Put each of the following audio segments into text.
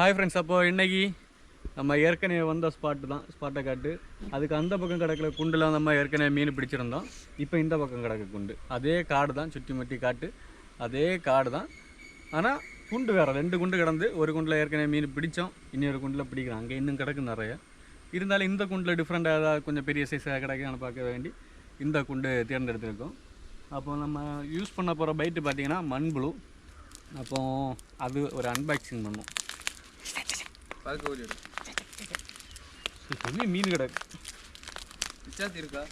Hi friends அப்போது இன்றைக்கி நம்ம ஏற்கனவே வந்த ஸ்பாட்டு தான் ஸ்பாட்டை காட்டு. அதுக்கு அந்த பக்கம் கிடக்கிற குண்டில் நம்ம ஏற்கனவே மீன் பிடிச்சிருந்தோம். இப்போ இந்த பக்கம் கிடக்கு குண்டு. அதே காடு தான் சுற்றி முட்டி காட்டு. அதே காடு தான். ஆனால் குண்டு வேறு ரெண்டு குண்டு கிடந்து ஒரு குண்டில் ஏற்கனவே மீன் பிடிச்சோம் இன்னொரு குண்டில் பிடிக்கிறோம் அங்கே இன்னும் கிடக்கு நிறைய. இருந்தாலும் இந்த குண்டில் டிஃப்ரெண்ட்டாக ஏதாவது கொஞ்சம் பெரிய சைஸாக கிடைக்குன்னு பார்க்க வேண்டி இந்த குண்டு தேர்ந்தெடுத்திருக்கோம். அப்போ நம்ம யூஸ் பண்ண போகிற பைட்டு பார்த்தீங்கன்னா மண்புழு. அப்போ அது ஒரு அன்பாக்சிங் பண்ணும் பறக்க ஓடி மீன் கிடக்கு பிச்சாத்தி இருக்கா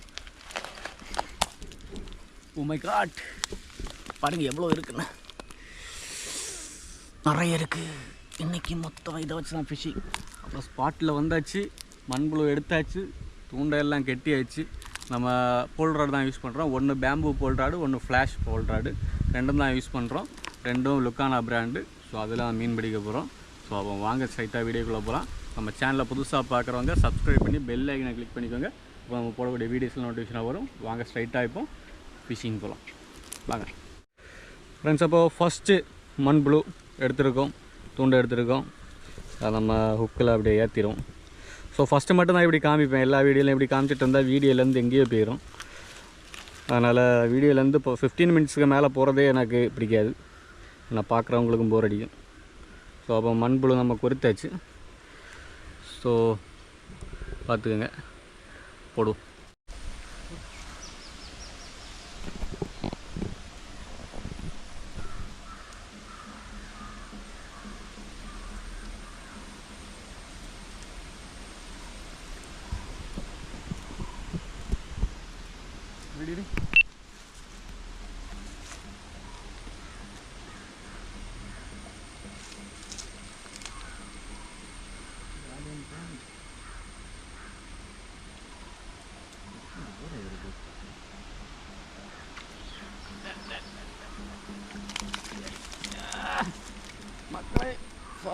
ஓ மை காட் பாருங்க எவ்வளோ இருக்குன்னு நிறைய இருக்கு இன்னைக்கு மொத்தம் இதை வச்சு தான் ஃபிஷிங் அப்புறம் ஸ்பாட்டில் வந்தாச்சு மண்புழு எடுத்தாச்சு தூண்டை எல்லாம் கெட்டியாச்சு நம்ம போல்ராடு தான் யூஸ் பண்ணுறோம் ஒன்று பேம்பு போல்ராடு ஒன்று ஃப்ளாஷ் போல்ராடு ரெண்டும் தான் யூஸ் பண்ணுறோம் ரெண்டும் லுக்கானா பிராண்டு ஸோ அதில் மீன் பிடிக்க போகிறோம் ஸோ அப்போ வாங்க ஸ்ட்ரைட்டாக வீடியோக்குள்ளே போகலாம் நம்ம சேனலில் புதுசாக பார்க்குறவங்க சப்ஸ்கிரைப் பண்ணி பெல் ஐக்கனை கிளிக் பண்ணிக்கோங்க. இப்போ நம்ம போடக்கூடிய வீடியோஸில் நோட்டிஃபிகேஷனாக வரும். வாங்க ஸ்ட்ரைட்டாக இப்போ ஃபிஷிங் போகலாம் வாங்க. ஃப்ரெண்ட்ஸ் அப்போது ஃபஸ்ட்டு மண் ப்ளூ எடுத்திருக்கோம். தூண்டை எடுத்திருக்கோம். அதை நம்ம ஹுக்கில் அப்படியே ஏற்றிடும் ஸோ ஃபஸ்ட்டு மட்டும் தான் இப்படி காமிப்பேன். எல்லா வீடியோலையும் இப்படி காமிச்சிட்டு இருந்தால் வீடியோலேருந்து எங்கேயோ போயிடும். அதனால் வீடியோலேருந்து இப்போ ஃபிஃப்டீன் மினிட்ஸ்க்கு மேலே போகிறதே எனக்கு பிடிக்காது. நான் பார்க்குறவங்களுக்கும் போர் அடிக்கும். ஸோ அப்போ மண்புழு நம்ம குறித்தாச்சு. ஸோ பார்த்துக்கோங்க. போடுவோம்.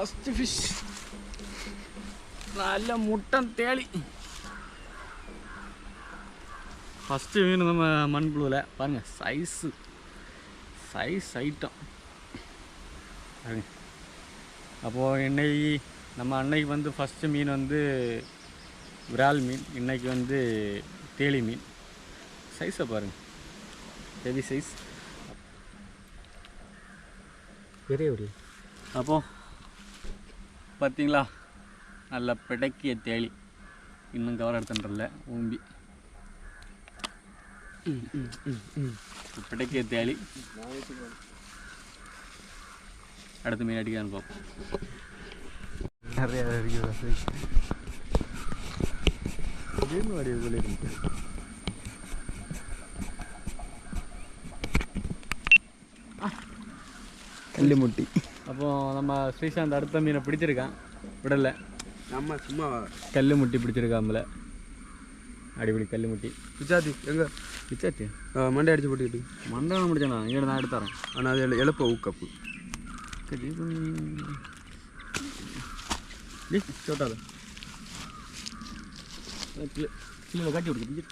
ഫസ്റ്റ് ഫിഷ് നല്ല മുട്ടൻ തേളി ஃபஸ்ட்டு மீன் நம்ம மண்புழுவில் பாருங்கள் சைஸு சைஸ் ஐட்டம் பாருங்க அப்போது இன்னைக்கு நம்ம அன்னைக்கு வந்து ஃபஸ்ட்டு மீன் வந்து விரால் மீன் இன்னைக்கு வந்து தேளி மீன் சைஸை பாருங்கள் ஹெவி சைஸ் பெரிய ஒரு அப்போ பார்த்தீங்களா? நல்ல பிடக்கிய தேளி. இன்னும் கவர் எடுத்துன்றல ஊம்பி. பிடக்கிய தேளி. அடுத்து மீன் அடிக்கான்னு பார்ப்போம். நிறைய இருக்கு. கல்லிமுட்டி அப்போ நம்ம ஸ்ரீசாந்த் அடுத்த மீனை பிடிச்சிருக்கான். விடலை. நம்ம சும்மா கல் முட்டி பிடிச்சிருக்காமல அடிப்படி கல் முட்டி. பிச்சாத்தி எங்க? பிச்சாச்சு மண்டை அடிச்சு போட்டுக்கிட்டு. மண்டலம் முடிச்சானா இங்கே நான். எடுத்து தரேன். ஆனால் அது எழு- எழுப்ப ஊக்கப்பு சோட்டாத கிலோ காட்டி விடுக்கு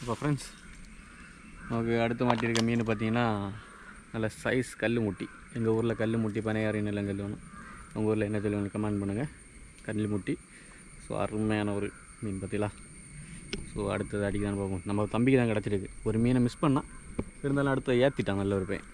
இப்போ ஃப்ரெண்ட்ஸ் நமக்கு அடுத்து மாட்டியிருக்க மீன் பார்த்தீங்கன்னா நல்ல சைஸ் கல் முட்டி எங்கள் ஊரில் கல் முட்டி பனையாறு நிலம் சொல்லுவோம் உங்கள் ஊரில் என்ன சொல்லுவோம் கமெண்ட் பண்ணுங்கள் கல் முட்டி ஸோ அருமையான ஒரு மீன் பார்த்தீங்களா? ஸோ அடுத்தது அடிக்கதான் பார்ப்போம். நம்ம தம்பிக்கு தான் கிடச்சிருக்கு. ஒரு மீனை மிஸ் பண்ணால் இருந்தாலும் அடுத்த ஏற்றிட்டான் நல்ல ஒரு பையன்.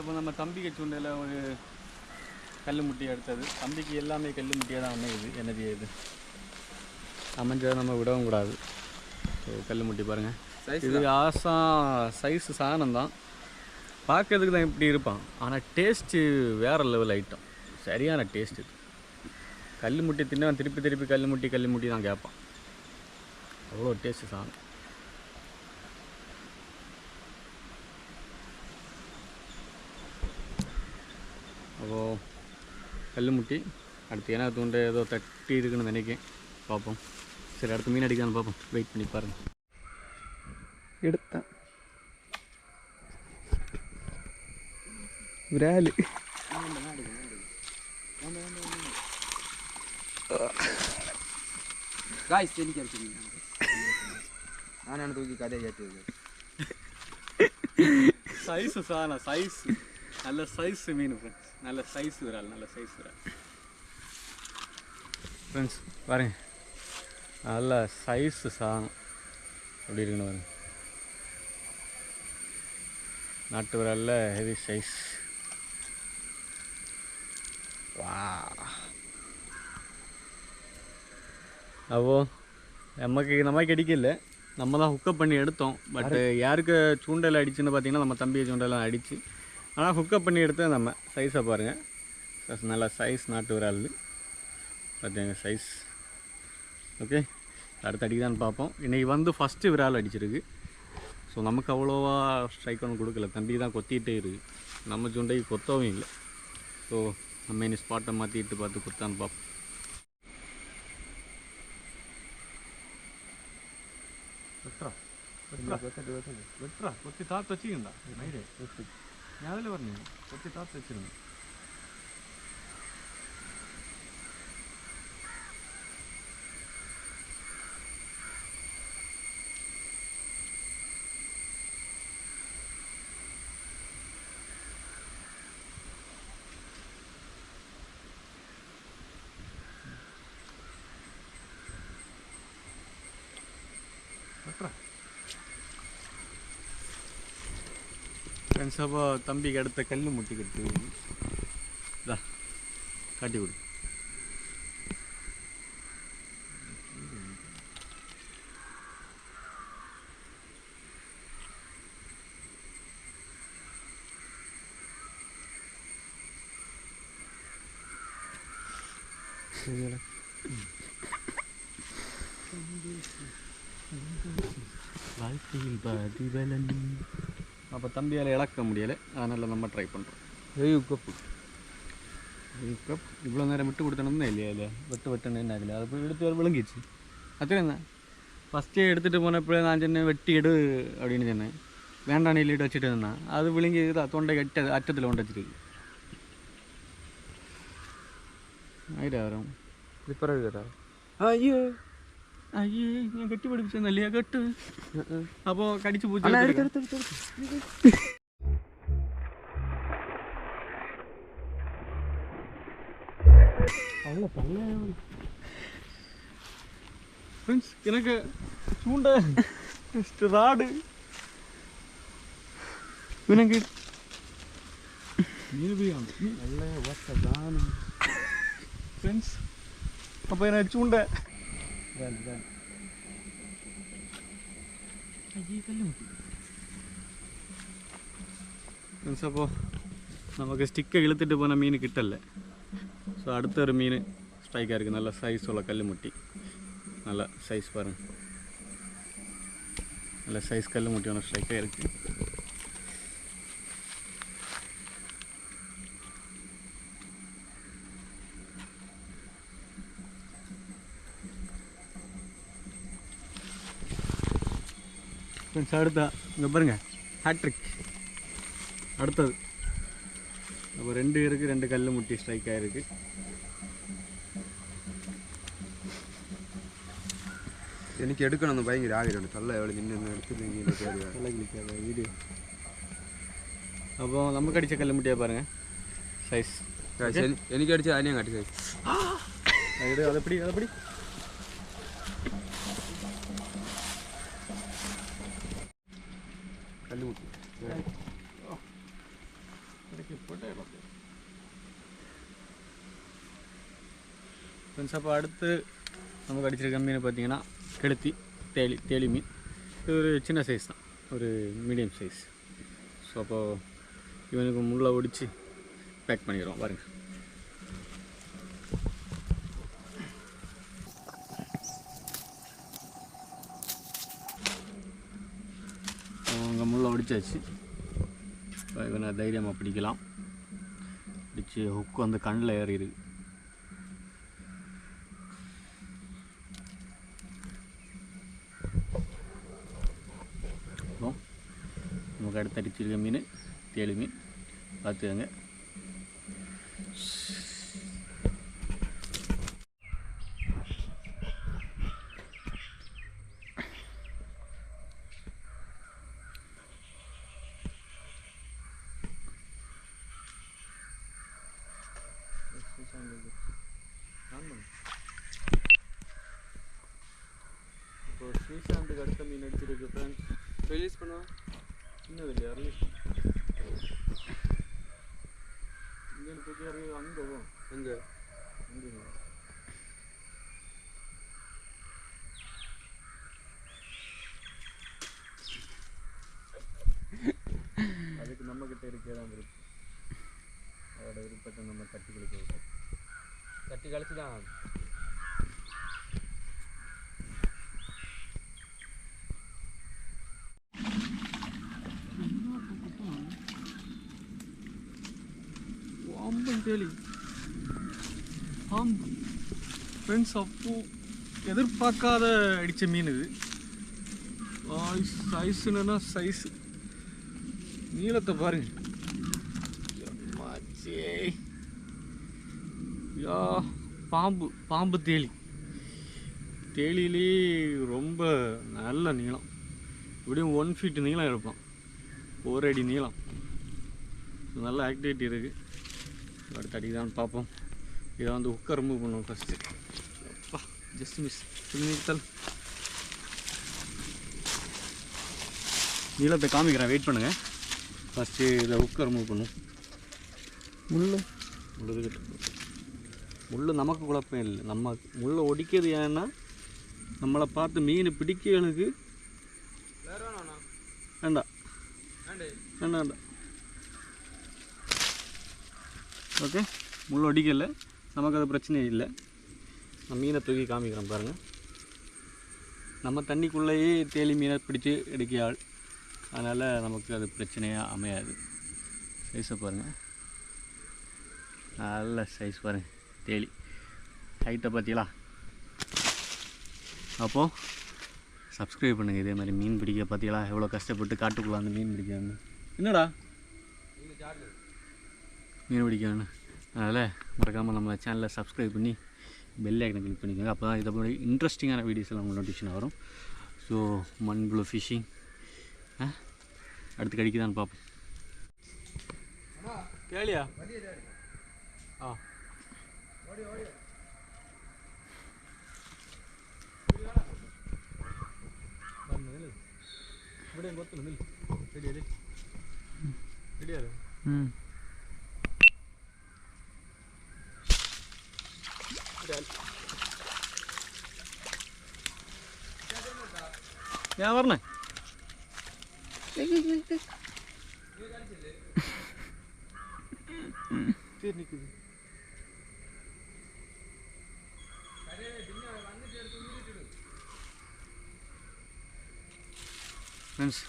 இப்போ நம்ம தம்பிக்கு சூண்டையில் ஒரு கல் முட்டி எடுத்தது. தம்பிக்கு எல்லாமே கல் முட்டியாக தான் அமையுது. என்னது இது. அமைஞ்சதை நம்ம விடவும் கூடாது. கல் முட்டி பாருங்கள் இது ஆசா சைஸ் சாணம் தான். பார்க்கறதுக்கு தான் இப்படி இருப்பான். ஆனால் டேஸ்ட்டு வேறு லெவல் ஐட்டம் சரியான டேஸ்ட் இது. கல் முட்டி தின்னவன் திருப்பி திருப்பி கல் முட்டி கல் முட்டி தான் கேட்பான். அவ்வளோ டேஸ்ட்டு சாணம். அப்போது கல் முட்டி அடுத்து ஏன்னா தூண்டு ஏதோ தட்டி இருக்குன்னு நினைக்கிறேன் பார்ப்போம். சரி அடுத்து மீன் அடிக்கலான்னு பார்ப்போம். வெயிட் பண்ணி பாருங்கள் எடுத்தேன். விராலு. காய்ஸ் எனக்கு அடிச்சிருக்கீங்க? நான் தூக்கி கதையை கேட்டு சைஸு சாணம் சைஸ் நல்ல சைஸ் மீன் ஃப்ரெண்ட்ஸ் நல்ல சைஸ் விரால் நல்ல சைஸ் விரால் ஃப்ரெண்ட்ஸ் பாருங்க. நல்ல சைஸு சாணம் எப்படி இருக்குன்னு பாருங்க. நாட்டு விராலில் ஹெவி சைஸ் வா அப்போ நமக்கு நமக்கு அடிக்கல நம்ம தான் ஹுக்கப் பண்ணி எடுத்தோம். பட் யாருக்கு சூண்டல் அடிச்சுன்னு பார்த்தீங்கன்னா நம்ம தம்பியை சூண்டெல்லாம் அடிச்சு ஆனால் ஹுக்கப் பண்ணி எடுத்து நம்ம. சைஸை பாருங்கள் நல்ல சைஸ் நாட்டு விரால் பார்த்தீங்க சைஸ் ஓகே அடுத்த அடிக்குதான்னு பார்ப்போம். இன்றைக்கி வந்து ஃபஸ்ட்டு விரால் அடிச்சிருக்கு. ஸோ நமக்கு அவ்வளோவா ஸ்ட்ரைக் ஒன்று கொடுக்கல. தம்பி தான் கொத்திகிட்டே இருக்குது நம்ம சுண்டைக்கு கொத்தவும் இல்லை. ஸோ நம்ம இனி ஸ்பாட்டை மாற்றிட்டு பார்த்து கொத்தான்னு பார்ப்போம். வெட்டுறா. வெட்டுறா. வெட்டுறா. கொத்தி தாத்து வச்சுக்கண்டா நைடு രാവിലെ പറഞ്ഞു. കുറച്ച് ടാപ്പ് വെച്ചിരുന്നു ஃப்ரெண்ட்ஸ் அப்போ தம்பிக்கு அடுத்த கல் முட்டி கட்டு இதா காட்டி கொடு. வாழ்க்கையில் பாதிபலன் அப்போ தம்பியால் இழக்க முடியலை அதனால் நம்ம ட்ரை பண்ணுறோம் ஏய் கப்பு கப் இவ்வளோ நேரம் விட்டு கொடுத்தனம்னா இல்லையா இல்லை வெட்டு வெட்டுன்னு என்ன ஆகல அதை போய் எடுத்து வர விளங்கிச்சு அத்தனை தான் ஃபஸ்ட்டே எடுத்துகிட்டு போனப்போ நான் சொன்னேன் வெட்டி எடு அப்படின்னு சொன்னேன் வேண்டாம் நெல்லிட்டு வச்சுட்டு இருந்தேன் அது விழுங்கி இதா தொண்டை அட்ட அட்டத்தில் கொண்டு வச்சிருக்கு ஆயிரம் வரும் லிப்பர் இருக்கா ஐயோ അയ്യേ ഞാൻ കെട്ടി അപ്പോ കടിച്ചു പൂച്ച ചൂണ്ട ചൂണ്ട ராடு எனக்கு நல்ல ஓட்டதான் ஃப்ரெண்ட்ஸ் அப்போ எனக்கு சூண்ட ஃப்ரெண்ட்ஸ் அப்போ நமக்கு ஸ்டிக்கை இழுத்துட்டு போன மீன் கிட்டல ஸோ அடுத்த ஒரு மீன் ஸ்ட்ரைக்காக இருக்குது நல்ல சைஸ் உள்ள கல் முட்டி நல்ல சைஸ் பாருங்க நல்ல சைஸ் கல் முட்டி ஒன்று ஸ்ட்ரைக்காக இருக்குது ஃப்ரெண்ட்ஸ் அடுத்தா இங்கே பாருங்க ஹேட்ரிக் அடுத்தது. அப்போ ரெண்டு இருக்குது ரெண்டு கல் முட்டி ஸ்ட்ரைக் ஆகிருக்கு எனக்கு எடுக்கணும் பயங்கர ஆகிடும் தள்ள எவ்வளோ நின்று எடுத்து நீங்க பேர் நல்லா கிளிக்காத வீடியோ அப்போ நமக்கு அடித்த கல் முட்டியாக பாருங்கள் சைஸ் எனக்கு அடிச்சு அதையும் காட்டி சார் அது அதை பிடி அதை பிடி கல் ஊட்டி ஃப்ரெண்ட்ஸ் அப்போ அடுத்து நம்ம கடிச்சிருக்க மீன் பார்த்தீங்கன்னா கெளுத்தி தேலி தேலி மீன். இது ஒரு சின்ன சைஸ் தான். ஒரு மீடியம் சைஸ் ஸோ அப்போது இவனுக்கு முள்ள ஒடிச்சு பேக் பண்ணிடுவோம் பாருங்கள் அவங்க முள்ள ஒடிச்சாச்சு. இப்போ இவனை தைரியமாக பிடிக்கலாம். பிடிச்சி ஹுக்கு வந்து கண்ணில் ஏறிடுது இருக்கு அப்புறம் நமக்கு அடுத்து அடிச்சிருக்க மீன் தேளு மீன். பார்த்துக்கோங்க. இப்போ ஸ்ரீசாந்துக்கு அடுத்த மீன் அடிச்சிருக்கு ஃப்ரெண்ட்ஸ் ரிலீஸ் பண்ணுவோம் இன்னும் இல்லையா ரிலீஸ் இங்கே புதிய அங்கே போகும் அங்கே அங்கே அதுக்கு நம்ம கிட்ட இருக்கே தான் இருக்கு அதோட விருப்பத்தை நம்ம கட்டி கொடுக்க விட்டோம் தட்டி கழிச்சு தான் கேலி. தேலி பாம்பு ஃப்ரெண்ட்ஸ் அப்போ எதிர்பார்க்காத அடித்த மீன் இது. சைஸுன்னா சைஸ் நீளத்தை பாருங்க. யா பாம்பு பாம்பு தேலி. தேலியிலே ரொம்ப நல்ல நீளம். இப்படியும் ஒன் ஃபீட் நீளம் இருப்பான் ஒரு அடி நீளம். நல்ல ஆக்டிவிட்டி இருக்குது அடுத்த அடிதான் பார்ப்போம். இதை வந்து உக்கர் ரிமூவ் பண்ணுவோம் ஃபஸ்ட்டு அப்பா ஜஸ்ட் மிஸ் நிறுத்தல் நீளத்தை காமிக்கிறேன். வெயிட் பண்ணுங்கள் ஃபஸ்ட்டு இதை உக்கர் ரிமூவ் பண்ணுவோம். முள்ளு. முள்ளு கிட்ட முள்ளு நமக்கு குழப்பம் இல்லை. நம்ம முள்ளை ஒடிக்கிறது ஏன்னா நம்மளை பார்த்து மீன் வேற வேணாண்ணா வேண்டாம். வேண்டே வேண்டாம் வேண்டாம். ஓகே? முள் அடிக்கல. நமக்கு அது பிரச்சனை இல்லை. நான் மீனை தூக்கி காமிக்கிறேன் பாருங்கள் நம்ம தண்ணிக்குள்ளேயே தேலி மீனை பிடிச்சி எடுக்கிற ஆள் அதனால் நமக்கு அது பிரச்சனையாக அமையாது. சைஸை பாருங்கள் நல்ல சைஸ் பாருங்கள் தேலி. ஹைட்டை பார்த்தீங்களா அப்போது சப்ஸ்கிரைப் பண்ணுங்கள் இதே மாதிரி மீன் பிடிக்க பார்த்தீங்களா எவ்வளோ கஷ்டப்பட்டு காட்டுக்குள்ளே அந்த மீன் பிடிக்கணும்னு என்னடா? மீன் பிடிக்கணும்னு. அதனால் மறக்காமல் நம்ம சேனலில் சப்ஸ்கிரைப் பண்ணி பெல் ஐக்கனை கிளிக் பண்ணிக்கோங்க. அப்போ தான் இதை இன்ட்ரெஸ்டிங்கான வீடியோஸ் எல்லாம் உங்களுக்கு நோட்டிஃபிகேஷன் வரும். ஸோ மண் மண்புழு ஃபிஷிங் அடுத்து கடிக்குதான்னு பார்ப்போம். கேளியா? ஆ. ഇവിടെ കൊത്തുന്നുണ്ടല്ലേ റെഡി ഞാൻ പറഞ്ഞേ ஃப்ரெண்ட்ஸ்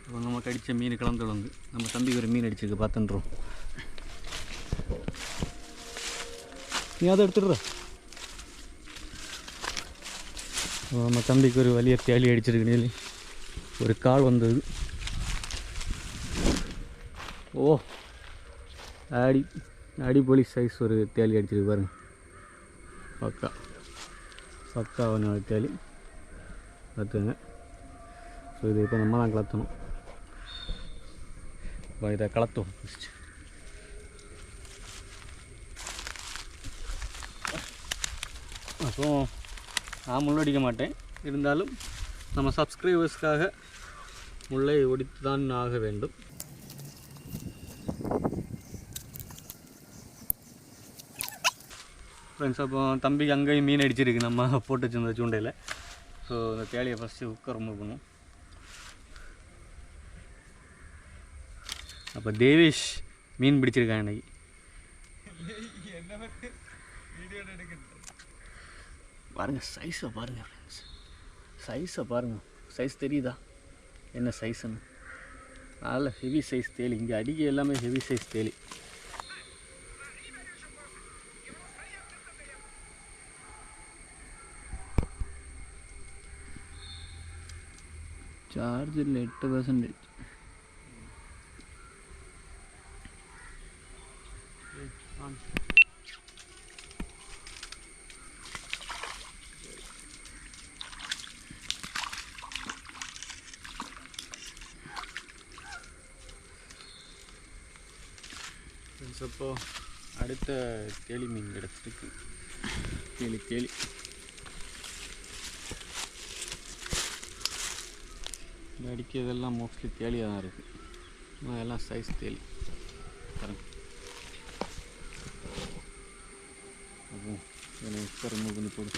இப்போ நமக்கு அடித்த மீன் கலந்து வந்து நம்ம தம்பிக்கு ஒரு மீன் அடிச்சிருக்கு பார்த்துன்றோம் நீ அதை எடுத்துடுற நம்ம தம்பிக்கு ஒரு வழியை தேலி அடிச்சிருக்கு ஒரு கால் வந்தது. ஓ அடி அடிப்பொலி சைஸ் ஒரு தேலி அடிச்சிருக்கு பாருங்க. பக்கா பக்கா ஒன்று தேலி பார்த்துங்க ஸோ இது இப்போ நம்ம தான் கலத்தணும். இப்போ இதை கலத்துவோம் ஃபஸ்ட்டு நான் முள்ளடிக்க மாட்டேன். இருந்தாலும் நம்ம சப்ஸ்கிரைபர்ஸ்க்காக முல்லை ஒடித்து தான் ஆக வேண்டும். ஃப்ரெண்ட்ஸ் அப்போ தம்பிக்கு அங்கேயும் மீன் அடிச்சிருக்கு. நம்ம போட்டு வச்சிருந்த சூண்டையில். ஸோ இந்த தேலியை ஃபஸ்ட்டு குக்கர் ரொம்ப பண்ணும் அப்போ தேவேஷ் மீன் பிடிச்சிருக்கான் இன்னைக்கு. பாருங்கள் சைஸை பாருங்கள் ஃப்ரெண்ட்ஸ் சைஸை பாருங்கள் சைஸ் தெரியுதா? என்ன சைஸுன்னு நல்ல ஹெவி சைஸ் தேலி இங்கே அடிக்க எல்லாமே ஹெவி சைஸ் தேலி சார்ஜ் எட்டு பர்சன்டேஜ் ஃப்ரெண்ட்ஸ் அடுத்த கேலி மீன் கிடச்சிருக்கு கேலி கேலி. இந்த அடிக்கிறதெல்லாம் மோஸ்ட்லி தேலியாக தான் இருக்குது ஆனால் எல்லாம் சைஸ் தேலி தரேன். அப்போ எனக்கு ரொம்ப பண்ணி போடு.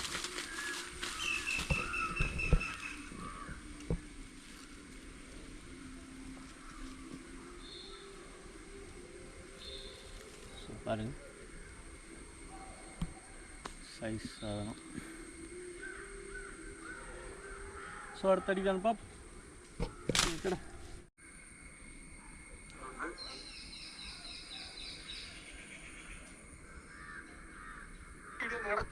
ഷോർട്ടടിക്കാണ് പപ്പ് നോക്കടാ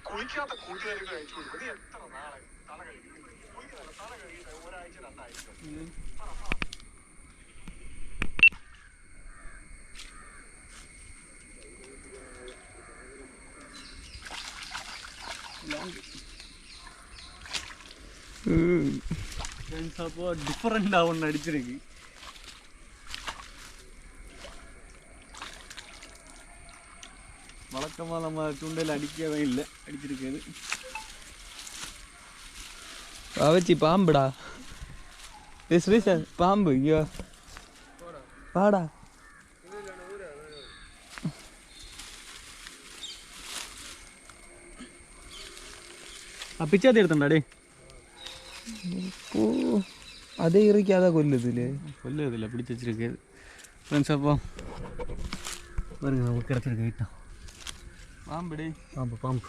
കുളിക്കാത്ത കൂട്ടുകാർക്ക് അയച്ചു കൊടുക്കും നീ നാളെ തല കഴിക്കും കുളിക്കുന്നില്ല തല കഴിയിട്ട് ഒരാഴ്ച രണ്ടാഴ്ച Mmm. ஃப்ரெண்ட்ஸ் அப்போ டிஃப்ரெண்ட்டாக ஒன்று அடிச்சிருக்கு. வழக்கமாக நம்ம தூண்டில் அடிக்கவே இல்லை. அடிச்சிருக்காது அவச்சி பாம்புடா. எஸ் ரீசன் பாம்பு ஐயோ. பாடா பிச்சை எடுத்தண்டா டே ഓ അതേ ഇറിക്കാതെ കൊല്ലുതില്ലേ கொல்லுதில்ல பிடிச்சி வச்சிருக்கு ஃப்ரெண்ட்ஸ் அப்போ பாருங்க நமக்கு கிடச்சிருக்கு ஐட்டம் பாம்புடே பாம்பு பாம்பு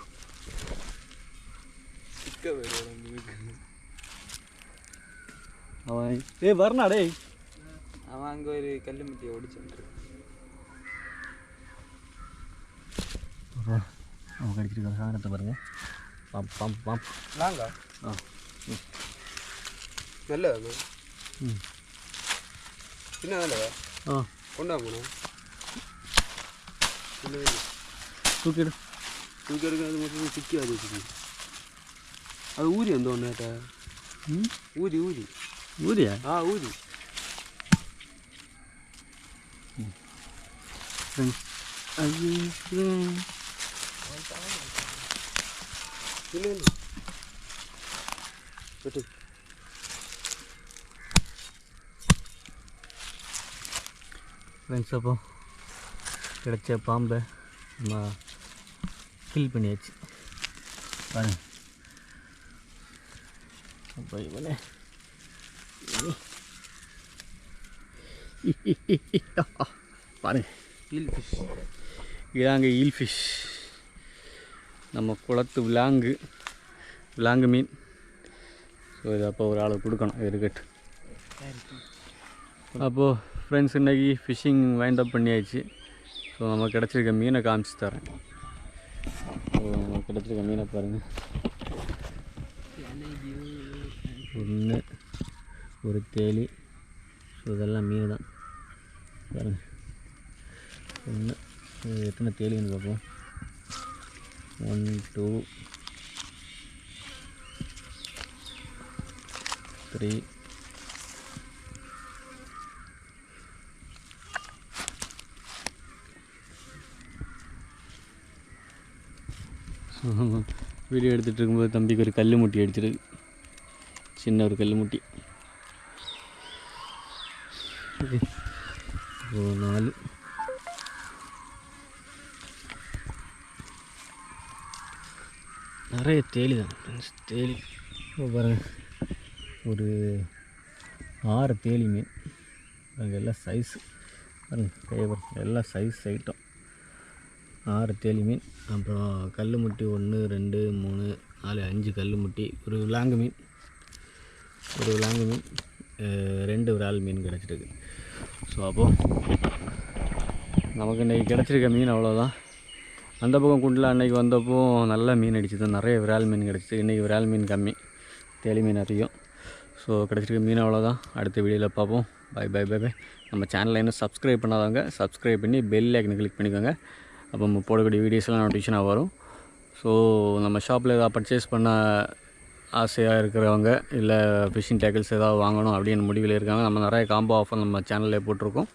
அவன் ஏய் வரணா டேய் அவன் அங்கே ஒரு கல்லுமுட்டியை ஒடிச்சுட்டு நமக்கு அடிச்சிருக்க சாதனத்தை பாருங்க பாம்பு பாம்பு பாம்பு லாங்கா ஆ நல்லதா ம் சின்ன நல்லதா ஆ கொண்டா போனா தூக்கிடு தூக்கி எடுக்கிறது மட்டும் சிக்கி அது வச்சுக்கி அது ஊதி அந்த ஒன்றுட்ட ம் ஊதி ஊதி ஃப்ரெண்ட்ஸ் அப்போ கிடைச்ச பாம்பை நம்ம கில் பண்ணியாச்சு. பாருங்க. அப்போ இவனே. பாருங்க. ஈல் ஃபிஷ் இதாங்க ஈல் ஃபிஷ் நம்ம குளத்து விலாங்கு விலாங்கு மீன். ஸோ இதை அப்போ ஒரு ஆளுக்கு கொடுக்கணும் இது இருக்கட்டு அப்போது ஃப்ரெண்ட்ஸ் இன்றைக்கி ஃபிஷ்ஷிங் வைண்ட் அப் பண்ணியாச்சு. ஸோ நம்ம கிடச்சிருக்க மீனை காமிச்சு தரேன். ஸோ நம்ம கிடச்சிருக்க மீனை பாருங்கள் ஒன்று ஒரு தேலி. ஸோ இதெல்லாம் மீன் தான். பாருங்கள் ஒன்று எத்தனை தேலின்னு பார்ப்போம். ஒன் டூ த்ரீ வீடியோ எடுத்துகிட்டு இருக்கும்போது தம்பிக்கு ஒரு கல் முட்டி அடிச்சிருக்கு. சின்ன ஒரு கல் முட்டி. ஓ நாலு. நிறைய தேலி தான் ஃப்ரெண்ட்ஸ் தேலி பாருங்க. ஒரு ஆறு தேலி மீன் பாருங்க எல்லாம் சைஸு பாருங்கள் கையை எல்லாம் சைஸ் ஐட்டம் ஆறு தேலி மீன் அப்புறம் கல் முட்டி ஒன்று ரெண்டு மூணு நாலு அஞ்சு கல் முட்டி ஒரு விலாங்கு மீன். ஒரு விலாங்கு மீன் ரெண்டு விரால் மீன் கிடச்சிருக்கு. ஸோ அப்போது நமக்கு இன்றைக்கி கிடச்சிருக்க மீன் அவ்வளோதான் அந்த பக்கம் குண்டில் அன்றைக்கி வந்தப்போ நல்ல மீன் அடிச்சது. நிறைய விரால் மீன் கிடச்சிது. இன்றைக்கி விரால் மீன் கம்மி. தேலி மீன் அதிகம். ஸோ கிடச்சிருக்க மீன் அவ்வளோதான் அடுத்த வீடியோவில் பார்ப்போம். பை பை பை பை நம்ம சேனலை இன்னும் சப்ஸ்கிரைப் பண்ணாதவங்க சப்ஸ்கிரைப் பண்ணி பெல் ஐக்கனை கிளிக் பண்ணிக்கோங்க. அப்போ நம்ம போடக்கூடிய வீடியோஸ்லாம் நோட்டிஃபிகேஷனாக வரும். ஸோ நம்ம ஷாப்பில் ஏதாவது பர்ச்சேஸ் பண்ண ஆசையாக இருக்கிறவங்க இல்லை ஃபிஷிங் டேக்கிள்ஸ் ஏதாவது வாங்கணும் அப்படின்னு முடிவில் இருக்காங்க நம்ம நிறைய காம்போ ஆஃபர் நம்ம சேனலில் போட்டிருக்கோம்.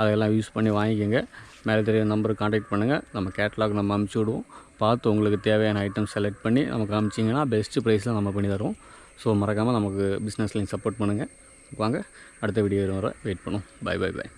அதையெல்லாம் யூஸ் பண்ணி வாங்கிக்கோங்க. மேலே தெரிய நம்பருக்கு காண்டாக்ட் பண்ணுங்கள் நம்ம கேட்லாக் நம்ம அமுச்சு விடுவோம். பார்த்து உங்களுக்கு தேவையான ஐட்டம் செலக்ட் பண்ணி நமக்கு அமிச்சிங்கன்னா பெஸ்ட்டு ப்ரைஸில் நம்ம பண்ணி தருவோம். ஸோ மறக்காமல் நமக்கு பிஸ்னஸ்லையும் சப்போர்ட் பண்ணுங்கள் வாங்க அடுத்த வீடியோ வர வெயிட் பண்ணுவோம். By by by